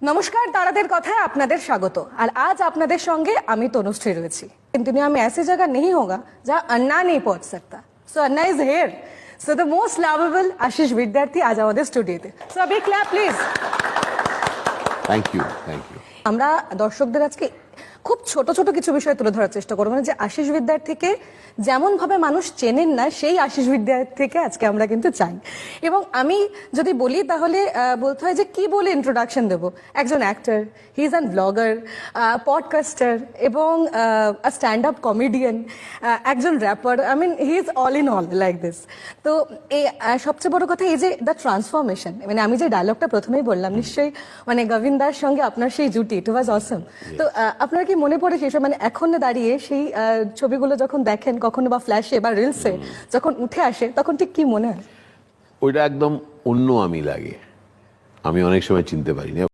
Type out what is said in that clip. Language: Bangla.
নমস্কার তারাদের কথায় আপনাদের স্বাগত আর आज আপনাদের সঙ্গে আমি তনুশ্রী রয়েছি इन दुनिया में ऐसी जगह नहीं होगा जहाँ अन्ना नहीं पहुंच सकता so Anna is here so the most lovable Ashish Vidyarthi आज আমাদের স্টুডিওতে সো अभी clap please thank you thank you আমরা দর্শকদের আজকে খুব ছোট ছোট কিছু বিষয় তুলে ধরার চেষ্টা করব। মানে যে আশিস বিদ্যার্থীকে যেমন ভাবে মানুষ চেনেন না সেই আশিস বিদ্যার থেকে আজকে আমরা কিন্তু চাই। এবং আমি যদি বলি তাহলে বলতে হয় যে কি বলে ইন্ট্রোডাকশন দেবো? একজন actor he is an blogger podcaster এবং স্ট্যান্ড আপ কমেডিয়ান একজন rapper I mean he is all in all like this তো এই সবচেয়ে বড় কথা এই যে দ্য ট্রান্সফরমেশন মানে আমি যে ডায়লগটা প্রথমেই বললাম নিশ্চয়ই মানে গোবিন্দার সঙ্গে আপনার সেই জুটি ইট ওয়াজ অসম তো আপনার কি মনে পড়ে সেই সময়? মানে এখন দাঁড়িয়ে সেই ছবিগুলো যখন দেখেন, কখনো বা ফ্ল্যাশে বা রিলসে যখন উঠে আসে, তখন ঠিক কি মনে হয়? ওইটা একদম অন্য আমি লাগে। আমি অনেক সময় চিনতে পারি না